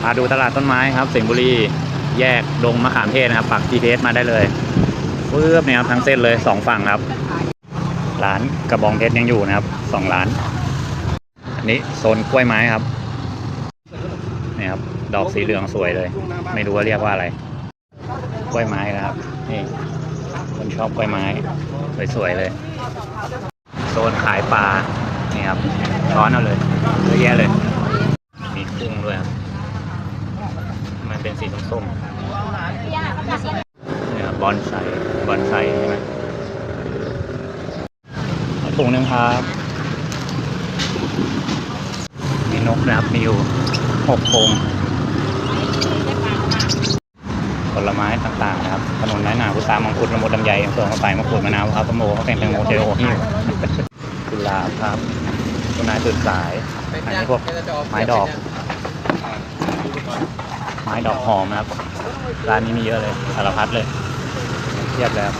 พาดูตลาดต้นไม้ครับสิงห์บุรีแยกดงมะขามเทศนะครับ ปัก GPS มาได้เลยฟืบเนี่ยครับทั้งเส้นเลยสองฝั่งครับร้านกระบองเพชรยังอยู่นะครับสองร้าน อันนี้โซนกล้วยไม้ครับนี่ครับดอกสีเหลืองสวยเลย ไม่รู้ว่าเรียกว่าอะไร กล้วยไม้นะครับนี่คนชอบกล้วยไม้สวยๆเลย โซนขายปลานี่ครับช้อนเอาเลยเยอะแยะเลย มีกุ้งด้วยครับ มันเป็นสีส้มๆเนี่ยครับบอนไซบอนไซใช่ไหมเอาถุงหนึงครับมีนกนะครับมีอยู่หกโครงผลไม้ต่างๆนะครับขนุนน้อยหนาพุทรามังคุดละมุดลำไยยังส่งเข้าไปมะกรูดมะนาวครับมะโมข้าวแกงแตงโมเจลโอฮิวกุหลาบครับคุณนายตื่นสายอันนี้พวกไม้ดอก ไม้ดอกหอมนะครับ ร้านนี้มีเยอะเลย สารพัดเลยเทียบแล้ว